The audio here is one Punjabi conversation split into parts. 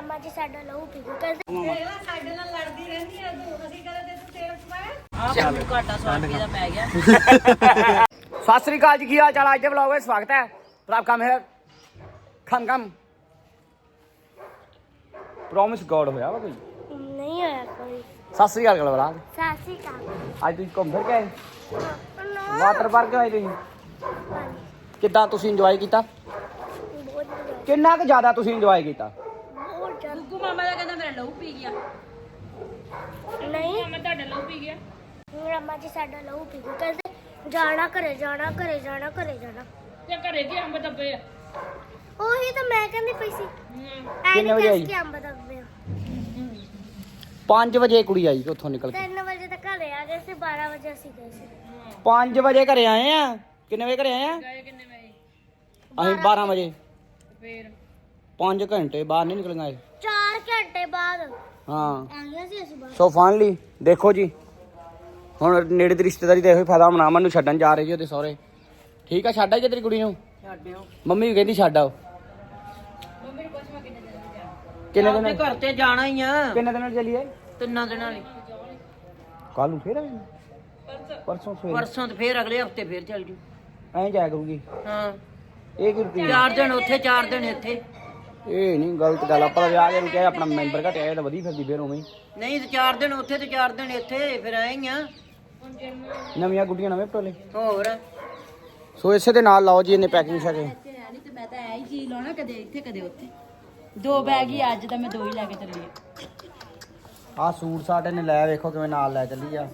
ਰਾਮਾ ਜੀ ਸਾਡਾ ਲਹੂ ਪੀਗੂ ਕਹਿੰਦੇ ਸਤਿ ਸ੍ਰੀ ਅਕਾਲ ਜੀ ਕੀ ਹਾਲ ਚਾਲ? ਅੱਜ ਦੇ ਵਲੌਗ ਵਿੱਚ ਸਵਾਗਤ ਹੈ। ਪ੍ਰਭ ਕਮ ਹੈ। ਖਮ ਖਮ ਪ੍ਰੋਮਿਸ ਗੋਡ ਹੋਇਆ ਵਾ ਕੋਈ? ਨਹੀਂ ਹੋਇਆ ਕੋਈ। ਸਤਿ ਸ੍ਰੀ ਅਕਾਲ ਗੱਲ ਬਲਾ ਸਾਸੀ ਕਾ ਅੱਜ ਤੁਸੀਂ ਘੁੰਮ ਫਿਰ ਕੇ ਆਏ? ਵਾਟਰ ਪਾਰਕ ਆਏ ਤੁਸੀਂ? ਕਿੱਦਾਂ ਤੁਸੀਂ ਇੰਜੋਏ ਕੀਤਾ? ਕਿੰਨਾ ਕੁ ਜ਼ਿਆਦਾ ਤੁਸੀਂ ਇੰਜੋਏ ਕੀਤਾ? ਬਹੁਤ ਜ਼ਿਆਦਾ ਗੁੱਗੂ ਮਾਮਾ ਦਾ ਕਹਿੰਦਾ ਮੇਰਾ ਲਹੂ ਪੀ ਗਿਆ। ਨਹੀਂ। ਮੈਂ ਤੁਹਾਡਾ ਲਹੂ ਪੀ ਗਿਆ। ਰਾਮਾ ਜੀ ਸਾਡਾ ਲਹੂ ਪੀਗੂ ਕਹਿੰਦੇ ਜਾਣਾ ਘਰੇ ਜਾਣਾ ਘਰੇ ਜਾਣਾ ਘਰੇ ਜਾਣਾ। ਤੇ ਘਰੇ ਕੀ ਅੰਬ ਦੱਬੇ ਆ? ਉਹੀ ਤਾਂ ਮੈਂ ਕਹਿੰਦੀ ਪਈ ਸੀ। ਕਿੰਨੇ ਵਜੇ ਆਈ? ਕਿ ਅੰਬ ਦੱਬੇ ਆ। 5 ਵਜੇ ਕੁੜੀ ਆਈ ਉੱਥੋਂ ਨਿਕਲ ਕੇ। ਤਿੰਨ ਵਜੇ ਤੱਕ ਘਰੇ ਆ ਗਏ ਸੀ 12 ਵਜੇ ਅਸੀਂ ਗਏ ਸੀ। 5 ਵਜੇ ਘਰੇ ਆਏ ਆ? ਕਿੰਨੇ ਵਜੇ ਘਰੇ ਆਏ ਆ? ਗਏ ਕਿੰਨੇ ਵਜੇ? ਅਸੀਂ 12 ਵਜੇ। ਫੇਰ। 5 ਘੰਟੇ ਬਾਹਰ ਨਹੀਂ ਨਿਕਲ ਆਏ 4 ਘੰਟੇ ਬਾਅਦ। ਹਾਂ। ਆ ਗਏ ਸੀ ਅਸੀਂ ਬਾਹਰ। ਸੋ ਫਾਈਨਲੀ ਦੇਖੋ ਜੀ। ਹੁਣ ਨੇੜੇ ਦੀ ਰਿਸ਼ਤੇਦਾਰੀ ਦਾ ਇਹੋ ਹੀ ਫਾਇਦਾ ਹੋਣਾ ਮਨ ਨੂੰ ਛੱਡਣ ਜਾ ਰਹੇ ਜੀ ਉਹਦੇ ਸਹੁਰੇ। ਠੀਕ ਆ ਛੱਡ ਆਈ ਜੇ ਤੇਰੀ ਕੁੜੀ ਨੂੰ? ਛੱਡਿਓ ਮੰਮੀ ਵੀ ਕਹਿੰਦੀ ਛੱਡ ਆਓ। ਮੰਮੀ ਨੂੰ ਪੁੱਛ ਮੈਂ ਕਿੰਨੇ ਦਿਨ ਘਰ ਤੇ ਜਾਣਾ ਹੀ ਆ। ਕਿੰਨੇ ਦਿਨ ਚੱਲੀਏ ਤਿੰਨਾਂ ਦਿਨਾਂ ਲਈ। ਕੱਲ ਨੂੰ ਫੇਰ ਆਏ ਪਰਸੋਂ। ਫੇਰ ਪਰਸੋਂ ਤੇ ਫੇਰ ਅਗਲੇ ਹਫ਼ਤੇ ਫੇਰ ਚੱਲ ਜੂ। ਐਂ ਜਾਇਆ ਕਰੂਗੀ? ਹਾਂ। ਇਹ ਕੀ ਰੁਪਈਆ ਚਾਰ ਦਿਨ ਉੱਥੇ ਚਾਰ ਦਿਨ ਇੱਥੇ। ਇਹ ਨਹੀਂ ਗਲਤ ਗੱਲ ਆਪਾਂ ਤਾਂ ਵਿਆਹ ਕੇ ਰੁਕਿਆ ਆਪਣਾ ਮੈਂਬਰ ਘਟਿਆ ਇਹ ਤਾਂ ਵਧੀ ਫਿਰਦੀ ਫੇਰ ਉਵੇਂ ਹੀ। ਨਹੀਂ ਤੇ ਚਾਰ ਦਿਨ ਉੱਥੇ ਤੇ ਚਾਰ ਦਿਨ ਇੱਥੇ ਫਿਰ ਆਏ ਹੀ ਆ। ਨਵੀਆਂ ਗੁੱਡੀਆਂ ਨਵੇਂ ਪਟੋਲੇ ਹੋਰ? ਸੋ ਇਸੇ ਦੇ ਨਾਲ ਲਾਓ ਜੀ ਇਹਨੇ ਪੈਕਿੰਗ ਸ਼ਕੇ ਨਹੀਂ ਤੇ ਮੈਂ ਤਾਂ ਐ ਹੀ ਚੀਜ਼ ਲਾਉਣਾ ਕਦੇ ਇੱਥੇ ਕਦੇ ਉੱਥੇ। ਦੋ ਬੈਗ ਹੀ ਅੱਜ ਤਾਂ ਮੈਂ ਦੋ ਹੀ ਲੈ ਕੇ ਚੱਲੀ ਆ। ਆਹ ਸੂਟ ਸਾਡੇ ਨੇ ਲੈ ਵੇਖੋ ਕਿਵੇਂ ਨਾਲ ਲੈ ਚੱਲੀ ਆ।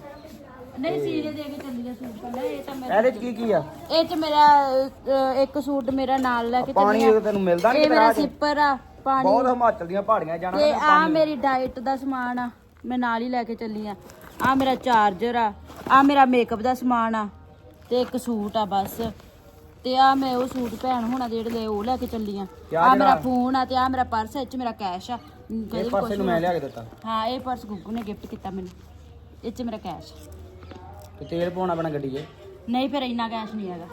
ਨਹੀਂ ਸੀਰੇ ਦੇ ਕੇ ਚੱਲੀ ਆ ਸੂਟ ਪਹਿਲਾਂ ਇਹ ਤਾਂ ਮੈਂ ਇਹਦੇ ਚ ਕੀ ਕੀ ਆ? ਇਹ ਚ ਮੇਰਾ ਅਹ, ਇੱਕ ਸੂਟ ਮੇਰਾ ਨਾਲ ਲੈ ਕੇ ਪਾਣੀ ਚੱਲੀ ਆ ਤੈਨੂੰ ਮਿਲਦਾ ਇਹ ਨਹੀਂ ਮੇਰਾ ਰਾਹ 'ਚ? ਸਿੱਪਰ ਆ ਪਾਣੀ ਬਹੁਤ ਹਿਮਾਚਲ ਦੀਆਂ ਪਹਾੜੀਆਂ ਜਾਣਾ ਤੇ ਮੈਂ ਆ ਮੇਰੀ ਡਾਈਟ ਦਾ ਸਮਾਨ ਆ ਮੈਂ ਨਾਲ ਹੀ ਲੈ ਕੇ ਚੱਲੀ ਆ। ਆ ਮੇਰਾ ਚਾਰਜਰ ਆ ਆ ਮੇਰਾ ਮੇਕਅਪ ਦਾ ਸਮਾਨ ਆ ਤੇ ਇੱਕ ਸੂਟ ਆ ਬਸ। ਤੇ ਆ ਮੈਂ ਉਹ ਸੂਟ ਭੈਣ ਹੋਣਾ ਦੇ ਜਿਹੜੇ ਲਏ ਉਹ ਲੈ ਕੇ ਚੱਲੀ ਆ। ਕਿਆ ਆ ਮੇਰਾ ਜਿਹੜਾ- ਫੋਨ ਆ ਤੇ ਆ ਮੇਰਾ ਪਰਸ ਆ ਇਹ ਚ ਮੇਰਾ ਕੈਸ਼ ਆ। ਕਦੇ ਇਹ ਵੀ ਪਾਸੇ ਕੁਛ ਨੂੰ ਮੈਂ ਲਿਆ ਕੇ ਦਿੱਤਾ। ਹਾਂ ਇਹ ਪਰਸ ਗੁੱਗੂ ਨੇ ਗਿਫਟ ਕੀਤਾ ਮੈਨੂੰ। ਇਹ ਚ ਮੇਰਾ ਕੈਸ਼ ਤੇ ਤੇਲ ਪਾਉਣਾ ਪੈਣਾ ਗੱਡੀ 'ਚ? ਨਹੀਂ ਫਿਰ ਇੰਨਾ ਕੈਸ਼ ਨਹੀਂ ਹੈਗਾ।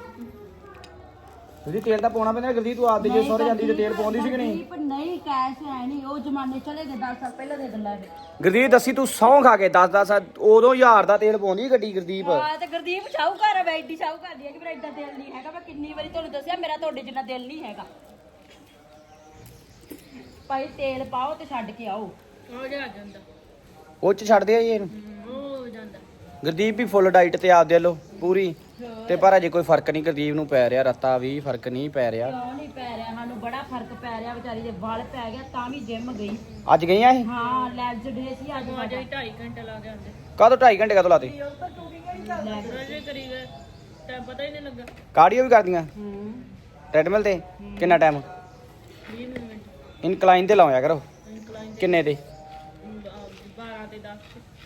ਜਿਹੜੀ ਤੇਲ ਤਾਂ ਪਾਉਣਾ ਪੈਂਦਾ ਗਲਦੀ ਤੂੰ ਆਪਦੇ ਜੇ ਸਹੁਰੇ ਜਾਂਦੀ ਤੇ ਤੇਲ ਪਾਉਂਦੀ ਸੀ ਕਿ ਨਹੀਂ? ਪਰ ਨਹੀਂ ਕੈਸ਼ ਹੈ ਨਹੀਂ ਉਹ ਜ਼ਮਾਨੇ ਚਲੇ ਗਏ 10 ਸਾਲ ਪਹਿਲਾਂ ਦੇ ਗੱਲਾਂ ਨੇ ਗੁਰਦੀਪ ਦੱਸੀ ਤੂੰ ਸੌਂ ਖਾ ਕੇ 10 10 ਉਦੋਂ ਹਜ਼ਾਰ ਦਾ ਤੇਲ ਪਾਉਂਦੀ ਗੱਡੀ ਗੁਰਦੀਪ। ਹਾਂ ਤੇ ਗੁਰਦੀਪ ਸ਼ਾਹੂਕਾਰ ਆ ਮੈਂ ਐਡੀ ਸ਼ਾਹੂਕਾਰ ਦੀ ਹੈ ਕਿ ਮੇਰਾ ਐਡਾ ਦਿਲ ਨਹੀਂ ਹੈਗਾ ਮੈਂ ਕਿੰਨੀ ਵਾਰੀ ਤੁਹਾਨੂੰ ਦੱਸਿਆ ਮੇਰਾ ਤੁਹਾਡੇ ਜਿੰਨਾ ਦਿਲ ਨਹੀਂ ਹੈਗਾ। ਭਾਈ ਤੇਲ ਪਾਓ ਤੇ ਛੱਡ ਕੇ ਆਓ। ਹੋ ਜਾ ਜਾਂਦਾ। ਉਹ ਚ ਛੱਡਦੇ ਆ ਜੀ ਇਹਨੂੰ? ਗੁਰਦੀਪ ਵੀ ਫੁੱਲ ਡਾਈਟ ਤੇ ਆਪਦੇ ਵੱਲੋਂ ਪੂਰੀ। ਤੇ ਪਰ ਅਜੇ ਕੋਈ ਫ਼ਰਕ ਨਹੀਂ ਗੁਰਦੀਪ ਨੂੰ ਪੈ ਰਿਹਾ ਰਤਾ ਵੀ ਫ਼ਰਕ ਨਹੀਂ ਪੈ ਰਿਹਾ। ਕਿਉਂ ਨਹੀਂ ਪੈ ਰਿਹਾ? ਸਾਨੂੰ ਬੜਾ ਫ਼ਰਕ ਪੈ ਰਿਹਾ ਵਿਚਾਰੀ ਦੇ ਵਾਲ ਪੈ ਗਿਆ ਤਾਂ ਵੀ ਜਿਮ ਗਈ। ਅੱਜ ਗਈਆਂ ਇਹ? ਹਾਂ ਲੈਗਸ ਡੇ ਸੀ ਅੱਜ ਸਾਡਾ। 2.5 ਘੰਟੇ ਲਾ ਕੇ ਆਉਂਦੇ। ਕਦੋਂ 2.5 ਘੰਟੇ ਕਦੋਂ ਲਾਤੇ? ਕਰੀ ਗਏ। ਤਾਂ ਪਤਾ ਹੀ ਨਹੀਂ ਲੱਗਾ। ਕਾਰਡੀਓ ਵੀ ਕਰਦੀਆਂ? ਹੂੰ। ਟ੍ਰੈਡਮਿਲ ਤੇ? ਕਿੰਨਾ ਟਾਈਮ 20 ਮਿੰਟ। ਇਨਕਲਾਈਨ ਤੇ ਲਾਇਆ ਕਰੋ। ਕਿੰਨੇ ਤੇ। 12 ਤੇ 10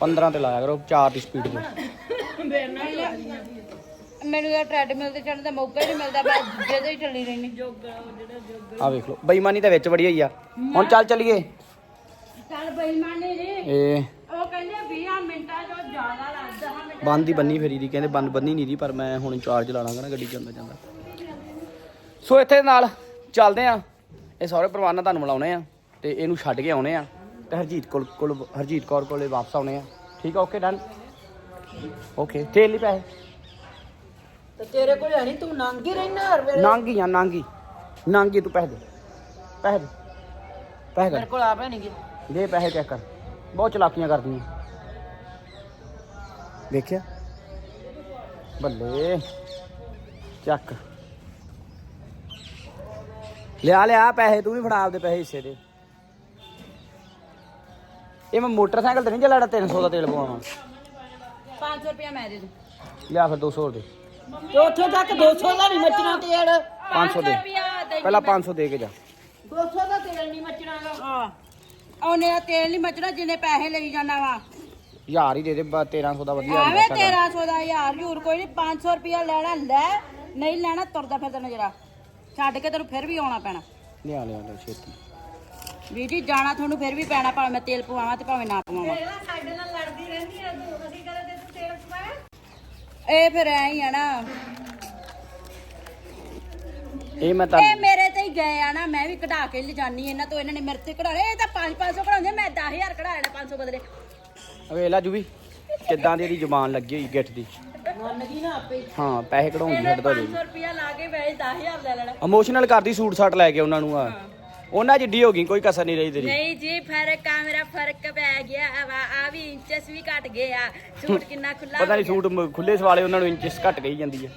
15 ਤੇ ਲਾਇਆ ਕਰੋ 4 ਦੀ ਸਪੀਡ ਤੇ। ਮੈਨੂੰ ਤਾਂ ਟ੍ਰੈਡਮਿਲ ਤੇ ਚੜਨ ਦਾ ਮੌਕਾ ਹੀ ਨਹੀਂ ਮਿਲਦਾ ਮੈਂ ਜਿਹਦੇ ਹੀ ਚੱਲੀ ਰਹਿਣੀ ਆ ਵੇਖ ਲਓ ਬੇਈਮਾਨੀ ਤਾਂ ਵਿੱਚ ਵੜੀ ਹੋਈ ਆ। ਹੁਣ ਚੱਲ ਚੱਲੀਏ। ਚੱਲ ਬੇਈਮਾਨੀ ਜੀ। ਇਹ ਉਹ ਕਹਿੰਦੇ 20 ਮਿੰਟਾਂ ਤੋਂ ਜ਼ਿਆਦਾ ਲੱਗਦਾ ਹਾਂ ਬੰਦ ਹੀ ਬੰਨੀ ਫੇਰੀ ਦੀ ਕਹਿੰਦੇ ਬੰਦ ਬੰਨੀ ਨਹੀਂ ਦੀ ਪਰ ਮੈਂ ਹੁਣ ਚਾਰਜ ਲਾ ਲਾਂਗਾ ਨਾ ਗੱਡੀ ਚ ਜਾਂਦਾ ਜਾਂਦਾ। ਸੋ ਇੱਥੇ ਨਾਲ ਚੱਲਦੇ ਆ। ਇਹ ਸਾਰੇ ਪਰਿਵਾਰ ਨਾਲ ਤੁਹਾਨੂੰ ਮਿਲਾਉਣੇ ਆ ਤੇ ਇਹਨੂੰ ਛੱਡ ਕੇ ਆਉਣੇ ਆ। ਤੇ ਹਰਜੀਤ ਕੋਲ ਕੋਲ ਹਰਜੀਤ ਕੌਰ ਕੋਲੇ ਵਾਪਸ ਆਉਣੇ ਆ। ਠੀਕ ਆ ਓਕੇ ਡਨ ਓਕੇ ਤੇਲ ਨਹੀਂ ਪੈਸੇ? ਤੇ ਤੇਰੇ ਕੋਲ ਹੈ ਨਹੀਂ ਤੂੰ ਨੰਗ ਹੀ ਰਹਿਣਾ ਹਰ ਵੇਲੇ। ਨਾਂਗੀ ਆ ਨਾਂਗੀ ਨਾਂਗੀ ਤੂੰ ਪੈਸੇ ਦੇ। ਪੈਸੇ ਦੇ। ਪੈਸੇ ਮੇਰੇ ਕਰ ਕੋਲ ਆਪੇ ਨਹੀਂ ਗੀ। ਦੇ ਪੈਸੇ ਚੈੱਕ ਕਰ। ਬਹੁਤ ਚਲਾਕੀਆਂ ਕਰਦੀਆਂ। ਦੇਖਿਆ ਬੱਲੇ। ਚੱਕ। ਲਿਆ ਲਿਆ ਪੈਸੇ ਤੂੰ ਵੀ ਫੜਾ ਆਪਦੇ ਪੈਸੇ ਹਿੱਸੇ ਦੇ। ਇਹ ਮੈਂ ਮੋਟਰਸਾਈਕਲ ਤੇ ਨਹੀਂ ਚੱਲੜਾ 300 ਦਾ ਤੇਲ ਪਵਾਵਾਂ। 500 ਰੁਪਇਆ ਮੈਂ ਦੇ ਦੂੰ ਲਿਆ ਫਿਰ 200 ਦੇ। ਤੇ ਉੱਥੇ ਤੱਕ 200 ਦਾ ਨਹੀਂ ਮੱਚਣਾ ਤੇਲ। 500 ਦੇ। ਪਹਿਲਾਂ 500 ਦੇ ਕੇ ਜਾ। 200 ਦਾ ਤੇਲ ਨਹੀਂ ਮੱਚਣਾਗਾ ਹਾਂ ਉਹਨੇ ਤੇਲ ਨਹੀਂ ਮਚਣਾ ਜਿੰਨੇ ਪੈਸੇ ਲਈ ਜਾਣਾ ਵਾ। ਹਜ਼ਾਰ ਹੀ ਦੇ ਦੇ ਬ- 1300 ਦਾ ਵਧੀਆ ਐਵੇਂ ਹੁੰਦਾ ਸਾਡਾ। 1300 ਦਾ ਯਾਰ ਯੂਰ ਕੋਈ ਨਹੀਂ 500 ਰੁਪਇਆ ਲੈਣਾ ਲੈ। ਨਹੀਂ ਲੈਣਾ ਤੁਰਦਾ ਫਿਰਦਾ ਨਜ਼ਰਾ। ਛੱਡ ਕੇ ਤੈਨੂੰ ਫਿਰ ਵੀ ਆਉਣਾ ਪੈਣਾ। ਲਿਆ ਲਿਆ ਲਿਆ ਛੇਤੀ। ਵੀਰ ਜੀ ਜਾਣਾ ਤੁਹਾਨੂੰ ਫਿਰ ਵੀ ਪੈਣਾ ਭਾਵੇਂ ਮੈਂ ਤੇਲ ਪਵਾਵਾਂ ਤੇ ਭਾਵੇਂ ਨਾ ਪਵਾਵਾਂ। ਸਾਡੇ ਨਾਲ ਲੜਦੀ ਰਹਿੰਦੀ ਆ ਤੂੰ ਅਸੀਂ ਕਦੇ ਤੇ ਤੂੰ ਤੇਲ ਪਵਾਇਆ। ਇਹ ਫਿਰ ਐ ਹੀ ਆ ਨਾ। ਇਹ ਮੈਂ ਇਹ ਤੁਹਾਨੂੰ ਮੇਰੇ ਤੇ ਹੀ ਗਏ ਆ ਨਾ ਮੈਂ ਵੀ ਕਢਾ ਕੇ ਲਿਜਾਨੀ ਇਹਨਾਂ ਤੋਂ ਇਹਨਾਂ ਨੇ ਮੇਰੇ ਤੇ ਕਢਾਉਣੇ ਇਹ ਤਾਂ 5-500 ਕਢਾਉਂਦੇ ਮੈਂ 10000 ਕਢਾ ਲੈਣਾ 500 ਬਦਲੇ। ਵੇਲਾ ਜੂ ਵੀ ਕਿੱਦਾਂ ਦੀ ਇਹਦੀ ਜ਼ੁਬਾਨ ਲੱਗੀ ਹੋਈ ਗਿੱਠ ਦੀ? ਮੰਨ ਗਈ ਨਾ ਆਪੇ। ਹਾਂ ਪੈਸੇ ਕਢਾਉਂਦੀ ਛੱਡਦਾ ਜੀ 500 ਰੁਪਿਆ ਲਾ ਕੇ ਵੈਸੇ 10000 ਲੈ ਲੈਣਾ। ਇਮੋਸ਼ਨਲ ਕਰਦੀ ਸੂਟ ਸਾਟ ਲੈ ਕੇ ਉਹਨਾਂ ਨੂੰ ਆ। ਉਹਨਾਂ ਜਿੱਡੀ ਹੋ ਗਈ ਕੋਈ ਕਸਰ ਨਹੀਂ ਰਹੀ ਤੇਰੀ। ਨਹੀਂ ਜੀ ਫ਼ਰਕ ਆ ਮੇਰਾ ਫ਼ਰਕ ਪੈ ਗਿਆ ਵਾ। ਆ ਵੀ ਇੰਚਸ ਵੀ ਘਟ ਗਏ ਆ। ਸੂਟ ਕਿੰਨਾ ਖੁੱਲਾ ਪਤਾ ਨਹੀਂ ਸੂਟ ਮ- ਖੁੱਲੇ ਸਵਾਲੇ ਉਹਨਾਂ ਨੂੰ ਇੰਚਸ ਘਟ ਗਈ ਜਾਂਦੀ ਆ।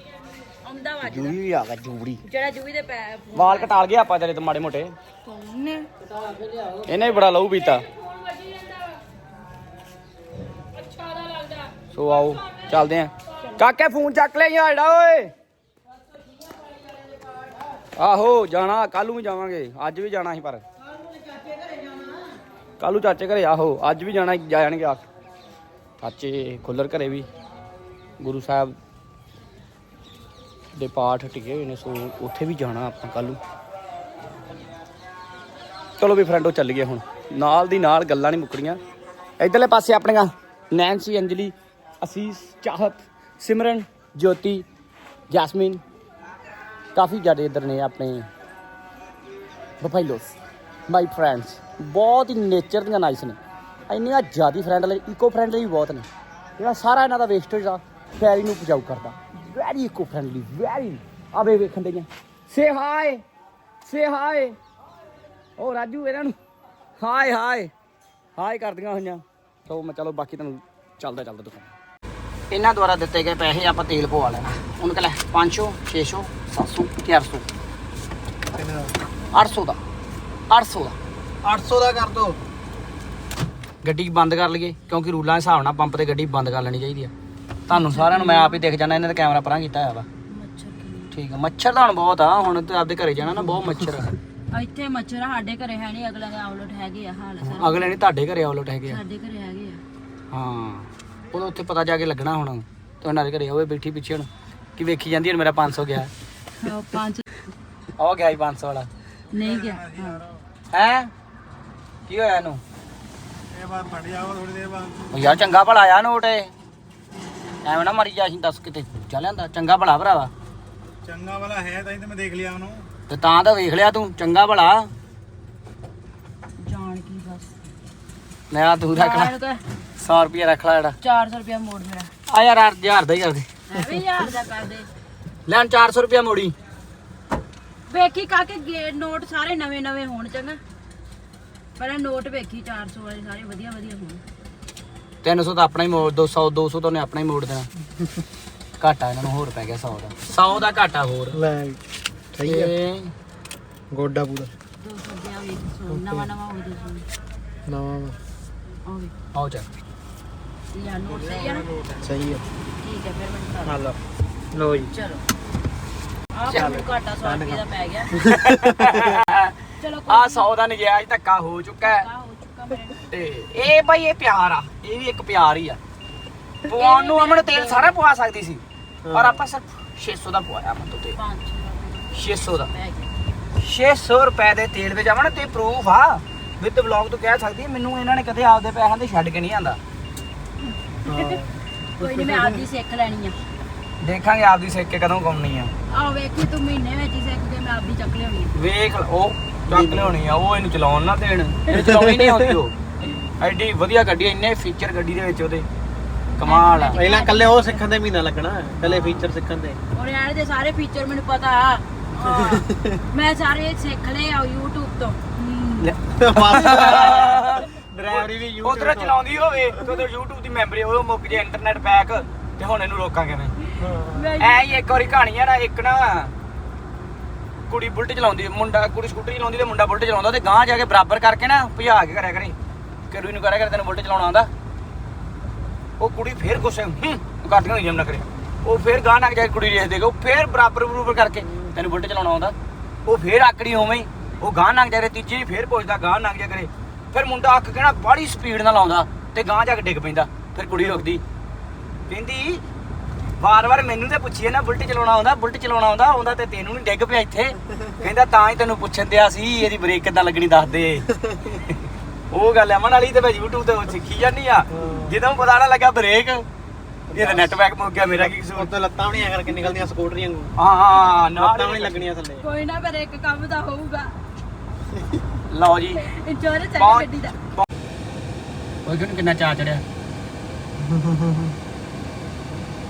ਆਉਂਦਾ ਵਾ ਜੂੜੀ ਵੀ ਆ ਗਿਆ ਜੂੜੀ। ਜਿਹੜਾ ਜੂਵੀ ਦੇ ਪੈ ਵਾਲ ਕਟਾਲ ਗਏ ਆਪਾਂ ਤੇਰੇ ਤੇ ਮਾੜੇ ਮੋਟੇ। ਕੌਣ ਨੇ ਇਹਨੇ ਵੀ ਬੜਾ ਲਹੂ ਪੀਤਾ। ਸੋ ਆਓ ਚੱਲਦੇ ਆ। ਕਾਕੇ ਫੋਨ ਚੱਕ ਲੈ ਯਾਰ ਜਿਹੜਾ ਓਏ। ਆਹੋ, ਜਾਣਾ ਕੱਲ ਨੂੰ ਵੀ ਜਾਵਾਂਗੇ। ਅੱਜ ਵੀ ਜਾਣਾ ਸੀ ਪਰ। ਕੱਲ ਨੂੰ ਚਾਚੇ ਘਰੇ, ਆਹੋ, ਅੱਜ ਵੀ ਜਾਣਾ ਜਾਣਗੇ ਆ ਚਾਚੇ ਖੁੱਲਰ ਘਰੇ ਵੀ। ਗੁਰੂ ਸਾਹਿਬ ਦੇ ਪਾਠ ਟਿਕੇ ਹੋਏ ਨੇ, ਸੋ ਉੱਥੇ ਵੀ ਜਾਣਾ ਆਪਾਂ ਕੱਲ ਨੂੰ। ਚਲੋ ਵੀ ਫਰੈਂਡੋ ਚੱਲ ਗਏ ਹੁਣ। ਨਾਲ ਦੀ ਨਾਲ ਗੱਲਾਂ ਨਹੀਂ ਮੁੱਕਣੀਆਂ। ਇਧਰਲੇ ਪਾਸੇ ਆਪਣੀਆਂ ਨੈਂਸੀ ਅੰਜਲੀ, ਅਸੀਸ, ਚਾਹਤ, ਸਿਮਰਨ, ਜੋਤੀ, ਜੈਸਮੀਨ। ਕਾਫੀ ਜ਼ਿਆਦਾ ਇਧਰ ਨੇ ਆਪਣੇ ਬਫੈਲੋਸ ਮਾਈ ਫਰੈਂਡਸ ਬਹੁਤ ਹੀ ਨੇਚਰ ਦੀਆਂ ਨਾਈਸ ਨੇ। ਇੰਨੀਆਂ ਜ਼ਿਆਦੀ ਫਰੈਂਡਲੀ ਇਕੋ ਫਰੈਂਡਲੀ ਵੀ ਬਹੁਤ ਨੇ। ਜਿਹੜਾ ਸਾਰਾ ਇਹਨਾਂ ਦਾ ਵੇਸਟੇਜ ਆ ਫੈਰੀ ਨੂੰ ਪਜਾਉ ਕਰਦਾ। ਵੈਰੀ ਇਕੋ ਫਰੈਂਡਲੀ ਵੈਰੀ ਆਵੇ ਵੇਖਣ ਦੇ ਸੇ ਹਾਈ ਸੇ ਹਾਈ ਉਹ ਰਾਜੂ, ਇਹਨਾਂ ਨੂੰ। ਹਾਏ ਹਾਏ ਹਾਏ ਕਰਦੀਆਂ ਹੋਈਆਂ। ਸੋ ਮੈਂ ਚਲੋ ਬਾਕੀ ਤੁਹਾਨੂੰ ਚੱਲਦਾ ਚੱਲਦਾ ਦੁਕਾਨ ਇਹਨਾਂ ਦੁਆਰਾ ਦਿੱਤੇ ਗਏ ਪੈਸੇ ਆਪਾਂ ਤੇਲ ਪਵਾ ਲੈਣਾ। ਉਹਨੂੰ ਕਹਿੰਦਾ 500 600 700 1100 800 ਦਾ। 800 ਦਾ। 800 ਦਾ ਕਰ ਦੋ। ਗੱਡੀ ਬੰਦ ਕਰ ਲਈਏ ਕਿਉਂਕਿ ਰੂਲਾਂ ਦੇ ਹਿਸਾਬ ਨਾਲ ਪੰਪ ਤੇ ਗੱਡੀ ਬੰਦ ਕਰ ਲੈਣੀ ਚਾਹੀਦੀ ਆ। ਤੁਹਾਨੂੰ ਸਾਰਿਆਂ ਨੂੰ ਮੈਂ ਆਪ ਹੀ ਦੇਖ ਜਾਣਾ ਇਹਨਾਂ ਦਾ ਕੈਮਰਾ ਪਰਾਂ ਕੀਤਾ ਹੋਇਆ ਵਾ। ਠੀਕ ਆ ਮੱਛਰ ਤਾਂ ਹੁਣ ਬਹੁਤ ਆ ਹੁਣ ਤੇ ਆਪਦੇ ਘਰੇ ਜਾਣਾ ਨਾ ਬਹੁਤ ਮੱਛਰ ਆ। ਇੱਥੇ ਮੱਛਰ ਸਾਡੇ ਘਰੇ ਹੈ ਨਹੀਂ ਅਗਲੇ ਦੇ ਆਊਟਲੈਟ ਹੈਗੇ ਆ ਹਾਲ ਸਾਰਾ। ਅਗਲੇ ਨੇ ਤੁਹਾਡੇ ਘਰੇ ਆਉਲਟ ਹੈਗੇ ਆ। ਸਾਡੇ ਘਰੇ ਹੈਗੇ ਆ। ਹਾਂ। ਉਦੋਂ ਉੱਥੇ ਪਤਾ ਜਾ ਕੇ ਲੱਗਣਾ ਹੁਣ। ਤੇ ਉਹਨਾਂ ਦੇ ਘਰੇ ਹੋਵੇ ਬੈਠੀ ਪਿੱਛੇ ਹੁਣ ਕਿ ਵੇਖੀ ਜਾਂਦੀ ਹੁਣ ਮੇਰਾ 500 ਗਿਆ। ਉਹ ਪੰਜ ਉਹ ਗਿਆ ਹੀ 500 ਵਾਲਾ। ਨਹੀਂ ਗਿਆ ਹਾਂ। ਹੈ? ਕੀ ਹੋਇਆ ਇਹਨੂੰ? ਇਹ ਬਾਅਦ ਫਟ ਜਾਵਾ ਥੋੜੀ ਦੇਰ ਬਾਅਦ। ਉਹ ਯਾਰ ਚੰਗਾ ਭਲਾ ਆ ਨੋਟ ਇਹ। ਐਵੇਂ ਨਾ ਮਰੀ ਜਾ ਅਸੀਂ ਦੱਸ ਕਿਤੇ। ਜਾ ਲਿਆਂਦਾ ਚੰਗਾ ਭਲਾ ਭਰਾਵਾ। ਚੰਗਾ ਵਾਲਾ ਹੈ ਤਾਂ ਹੀ ਤਾਂ ਮੈਂ ਦੇਖ ਲਿਆ ਉਹਨੂੰ। ਤੇ ਤਾਂ ਤਾਂ ਵੇਖ ਲਿਆ ਤੂੰ ਚੰਗਾ ਭਲਾ। ਜਾਣ ਕੀ ਬਸ। ਮੈਂ ਆ ਤੂੰ ਰੱਖ ਲੈ ਜਾਣ ਕੇ 100 ਰੁਪਏ ਰੱਖ ਲੈ ਜਿਹੜਾ। 400 ਰੁਪਇਆ ਮੋੜ ਮੇਰਾ। ਆ ਯਾਰ ਯਾਰ ਹਜ਼ਾਰ ਦਾ ਹੀ ਕਰਦੇ ਐਵੇਂ ਯਾਰ ਦਾ ਕਰ ਦੇ। ਲੈਣ 400 ਰੁਪਏ ਮੋੜੀ। ਵੇਖੀ ਕਾਕੇ ਗੇ ਨੋਟ ਸਾਰੇ ਨਵੇਂ ਨਵੇਂ ਹੋਣ ਚੰਗਾ। ਪਹਿਲਾਂ ਨੋਟ ਵੇਖੀ 400 ਵਾਲੇ ਸਾਰੇ ਵਧੀਆ ਵਧੀਆ ਹੋਣ। 300 ਤਾਂ ਆਪਣਾ ਹੀ ਮੋੜ 200 200 ਤਾਂ ਉਹਨੇ ਆਪਣਾ ਹੀ ਮੋੜ ਦੇਣਾ। ਘਾਟਾ ਇਹਨਾਂ ਨੂੰ ਹੋਰ ਪੈ ਗਿਆ 100 ਦਾ। 100 ਦਾ ਘਾਟਾ ਹੋਰ। ਲੈ ਸਹੀ ਹੈ ਤੇ ਗੋਡਾ ਪੂਰਾ। 200 ਗਿਆ ਵੇਖ ਸੋ ਨਵਾਂ ਨਵਾਂ ਹੋ ਦੋ ਨਵਾਂ ਵਾ। ਉਹ ਵੀ ਆਓ ਚੱਲ। ਲਿਆ ਨੋਟ ਸਹੀ ਆ ਨਾ? ਸਹੀ ਹੈ ਠੀਕ ਹੈ ਫਿਰ ਮੈਂ ਹਾਂ ਲਓ। ਲੋ ਜੀ। ਚਲੋ। ਆਹ ਮੈਨੂੰ ਘਾਟਾ 100 ਰੁਪਏ ਦਾ ਪੈ ਗਿਆ। ਚਲੋ ਆ 100 ਦਾ ਨਜਾਇਜ਼ ਧੱਕਾ ਹੋ ਚੁੱਕਾ ਹੈ। ਆ ਹੋ ਚੁੱਕਾ ਮੇਰੇ ਤੇ ਇਹ ਭਾਈ ਇਹ ਪਿਆਰ ਆ ਇਹ ਵੀ ਇੱਕ ਪਿਆਰ ਹੀ ਆ। ਪਵਾਉਣ ਨੂੰ ਅਮਨ ਤੇਲ ਸਾਰਾ ਪਵਾ ਸਕਦੀ ਸੀ ਪਰ ਆਪਾਂ ਸਿਰਫ 600 ਦਾ ਪਵਾਇਆ ਅਮਨ ਤੋਂ ਤੇਲ। 500 600 ਦਾ ਪੈ ਗਿਆ। 600 ਰੁਪਏ ਦੇ ਤੇਲ ਵਿੱਚ ਅਮਨ ਤੇ ਪ੍ਰੂਫ ਆ। ਵਿਦ ਵਲੌਗ ਤੋਂ ਕਹਿ ਸਕਦੀ ਮੈਨੂੰ ਇਹਨਾਂ ਨੇ ਕਦੇ ਆਪਦੇ ਪੈਸਿਆਂ ਤੇ ਛੱਡ ਕੇ ਨਹੀਂ ਆਂਦਾ। ਕੋਈ ਨਹੀਂ ਮੈਂ ਸਿੱਖ ਲੈਣੀ ਆ। ਦੇਖਾਂਗੇ ਆਪਦੀ ਸਿੱਖ ਕੇ ਕਦੋਂ ਕਮਣੀ ਆ। ਆਹ ਵੇਖੀ ਤੂੰ ਮਹੀਨੇ ਵਿੱਚ ਹੀ ਸਿੱਖ ਕੇ ਮੈਂ ਆਪਦੀ ਚੱਕ ਲਿਆਉਣੀ ਆ। ਵੇਖ ਲ- ਉਹ ਚੱਕ ਲਿਆਉਣੀ ਆ ਉਹ ਇਹਨੂੰ ਚਲਾਉਣ ਨਾ ਦੇਣ। ਇਹਨੂੰ ਚਲਾਉਣੀ ਨਹੀਂ ਆਉਂਦੀ ਉਹ। ਐਡੀ ਵਧੀਆ ਗੱਡੀ ਆ, ਇੰਨੇ ਫੀਚਰ ਗੱਡੀ ਦੇ ਵਿੱਚ ਉਹਦੇ। ਕਮਾਲ ਆ। ਪਹਿਲਾਂ ਕੱਲੇ ਉਹ ਸਿੱਖਣ ਦੇ ਮਹੀਨਾ ਲੱਗਣਾ ਕੱਲੇ ਫੀਚਰ ਸਿੱਖਣ ਦੇ। ਔਰ ਯਾਰ ਦੇ ਸਾਰੇ ਫੀਚਰ ਮੈਨੂੰ ਪਤਾ ਆ। ਮੈਂ ਸਾਰੇ ਸਿੱਖ ਲਏ ਆ YouTube ਤੋਂ। ਹਮ। ਡਰਾਈਵਰੀ ਵੀ ਯੂ ਉਧਰ ਚਲਾਉਂਦੀ ਹੋਵੇ ਤੇ ਉਧਰ YouTube ਦੀ ਮੈਮਰੀ ਉਹ ਮੁੱਕ ਜੇ ਇੰਟਰਨੈਟ ਪੈਕ ਤੇ ਹੁਣ ਇਹਨੂੰ ਰੋਕਾਂ ਕਿਵੇਂ? ਐ ਹੀ ਇੱਕ ਵਾਰੀ ਕਹਾਣੀ ਆ ਨਾ ਇੱਕ ਨਾ ਕੁੜੀ ਬੁਲਟ ਚਲਾਉਂਦੀ ਮੁੰਡਾ ਕੁੜੀ ਸਕੂਟਰ ਚਲਾਉਂਦੀ ਤੇ ਮੁੰਡਾ ਬੁਲਟ ਚਲਾਉਂਦਾ ਤੇ ਗਾਂਹ ਜਾ ਕੇ ਬਰਾਬਰ ਕਰਕੇ ਨਾ ਭਜਾ ਕੇ ਕਰਿਆ ਕਰੇ। ਕੁੜੀ ਨੂੰ ਕਰਿਆ ਕਰ ਤੈਨੂੰ ਬੁਲਟ ਚਲਾਉਣਾ ਆਉਂਦਾ। ਉਹ ਕੁੜੀ ਫੇਰ ਗੁੱਸੇ ਹੂੰ ਕਰਦੀਆਂ ਹੋਈ ਜਮ ਨਾ ਕਰੇ ਉਹ ਫੇਰ ਗਾਂਹ ਨਾ ਜਾ ਕੇ ਕੁੜੀ ਰੇਸ ਦੇਗਾ ਉਹ ਫੇਰ ਬਰਾਬਰ ਬਰੂਬਰ ਕਰਕੇ ਤੈਨੂੰ ਬੁਲਟ ਚਲਾਉਣਾ ਆਉਂਦਾ। ਉਹ ਫੇਰ ਆਕੜੀ ਹੋਵੇਂ ਉਹ ਗਾਂਹ ਨਾ ਜਾ ਕੇ ਤੀਜੀ ਫੇਰ ਪੁੱਛਦਾ ਗਾਂਹ ਨਾ ਜਾ ਕਰੇ। ਫਿਰ ਮੁੰਡਾ ਅੱਕ ਕੇ ਨਾ ਬੜੀ ਸਪੀਡ ਨਾਲ ਆਉਂਦਾ ਤੇ ਗਾਂਹ ਜਾ ਕੇ ਡਿੱਗ ਪੈਂਦਾ ਫਿਰ ਕੁੜੀ ਰੁਕਦੀ। ਕਹਿੰਦੀ ਵਾਰ-ਵਾਰ ਮੈਨੂੰ ਤੇ ਪੁੱਛੀਏ ਨਾ ਬੁਲਟ ਚਲਾਉਣਾ ਆਉਂਦਾ ਬੁਲਟ ਚਲਾਉਣਾ ਆਉਂਦਾ ਆਉਂਦਾ ਤੇ ਤੈਨੂੰ ਨਹੀਂ ਡਿੱਗ ਪਿਆ ਇੱਥੇ। ਕਹਿੰਦਾ ਤਾਂ ਹੀ ਤੈਨੂੰ ਪੁੱਛਣ ਦਿਆ ਸੀ ਇਹਦੀ ਬ੍ਰੇਕ ਕਿੱਦਾਂ ਲੱਗਣੀ ਦੱਸ ਦੇ। ਉਹ ਗੱਲ ਅਮਨ ਵਾਲੀ ਤੇ ਮੈਂ YouTube ਤੇ ਉਹ ਸਿੱਖੀ ਜਾਨੀ ਆ। ਜਦੋਂ ਪਤਾ ਨਾ ਲੱਗਾ ਬ੍ਰੇਕ ਇਹ ਤਾਂ ਨੈਟਵਰਕ ਮੁੱਕ ਗਿਆ ਮੇਰਾ ਕੀ ਕਸੂਰ। ਉੱਤੇ ਲੱਤਾਂ ਵੀ ਨਹੀਂ ਕਰਕੇ ਨਿਕਲਦੀਆਂ ਸਕੂਟਰੀਆਂ ਨੂੰ ਹਾਂ ਹਾਂ ਲੱਤਾਂ ਵੀ ਲੱਗਣੀਆਂ ਥੱਲੇ। ਕੋਈ ਨਾ ਪਰ ਇੱਕ ਕੰਮ ਤਾਂ ਹੋਊਗਾ। ਲਓ ਜੀ। ਇੰਸ਼ੋਰੈਂਸ ਹੈ ਬਹੁਤ- ਗੱਡੀ ਦਾ। ਉਹ ਕਿਉਂ ਕਿੰਨਾ ਚਾਹ ਚੜਿਆ?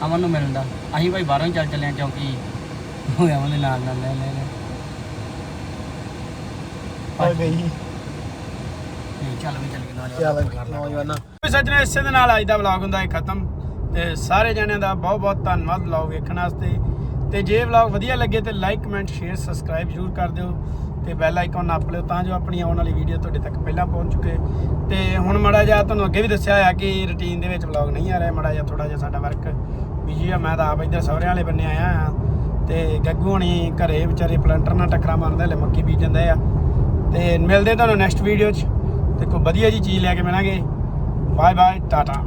ਅਮਨ ਨੂੰ ਮਿਲਣ ਦਾ। ਅਸੀਂ ਭਾਈ ਬਾਹਰੋਂ ਹੀ ਚੱਲ ਚੱਲੇ ਆ ਚੌਂਕੀ। ਹੋਇਆ ਅਮਨ ਦੇ ਨਾਲ ਨਾਲ ਲੈ ਲੈ ਲੈ। ਆ ਗਈ। ਨਹੀਂ, ਚੱਲ ਵੀ ਚੱਲ ਕੇ ਨਾਲ ਚੱਲ ਨੌਜਵਾਨਾ। ਸੱਜਣਾ ਇਸੇ ਦੇ ਨਾਲ ਅੱਜ ਦਾ ਵਲੌਗ ਹੁੰਦਾ ਹੈ ਖਤਮ। ਤੇ ਸਾਰੇ ਜਣਿਆਂ ਦਾ ਬਹੁਤ ਬਹੁਤ ਧੰਨਵਾਦ ਵਲੌਗ ਵੇਖਣ ਵਾਸਤੇ। ਤੇ ਜੇ ਵਲੌਗ ਵਧੀਆ ਲੱਗੇ ਤੇ ਲਾਈਕ ਕਮੈਂਟ ਸ਼ੇਅਰ ਸਬਸਕ੍ਰਾਈਬ ਜ਼ਰੂਰ ਕਰ ਦਿਓ। ਤੇ ਬੈਲ ਆਈਕਨ ਨੱਪ ਲਿਓ ਤਾਂ ਜੋ ਆਪਣੀ ਆਉਣ ਵਾਲੀ ਵੀਡੀਓ ਤੁਹਾਡੇ ਤੱਕ ਪਹਿਲਾਂ ਪਹੁੰਚ ਚੁੱਕੇ। ਤੇ ਹੁਣ ਮੜਾ ਜਿਹਾ ਤੁਹਾਨੂੰ ਅੱਗੇ ਵੀ ਦੱਸਿਆ ਹੋਇਆ ਕਿ ਰੁਟੀਨ ਦੇ ਵਿੱਚ ਵਲੌਗ ਨਹੀਂ ਆ ਰਿਹਾ, ਮੜਾ ਜਿਹਾ ਥੋੜਾ ਜਿਹਾ ਸਾਡਾ ਵਰਕ ਬਿਜ਼ੀ ਆ। ਮੈਂ ਤਾਂ ਆਪ ਇੱਧਰ ਸਹੁਰਿਆਂ ਵਾਲੇ ਬੰਨੇ ਆਇਆ ਆ ਤੇ ਗੱਗੂ ਹੋਣੀ ਘਰੇ ਵਿਚਾਰੇ ਪਲੰਟਰ ਨਾਲ ਟੱਕਰਾ ਮਾਰਦੇ ਹਲੇ ਮੱਕੀ ਬੀਜਦੇ ਆ। ਤੇ ਮਿਲਦੇ ਤੁਹਾਨੂੰ ਨੈਕਸਟ ਵੀਡੀਓ 'ਚ। ਤੇ ਕੋਈ ਵਧੀਆ ਜੀ ਚੀਜ਼ ਲੈ ਕੇ ਮਿਲਾਂਗੇ। Bye bye Tata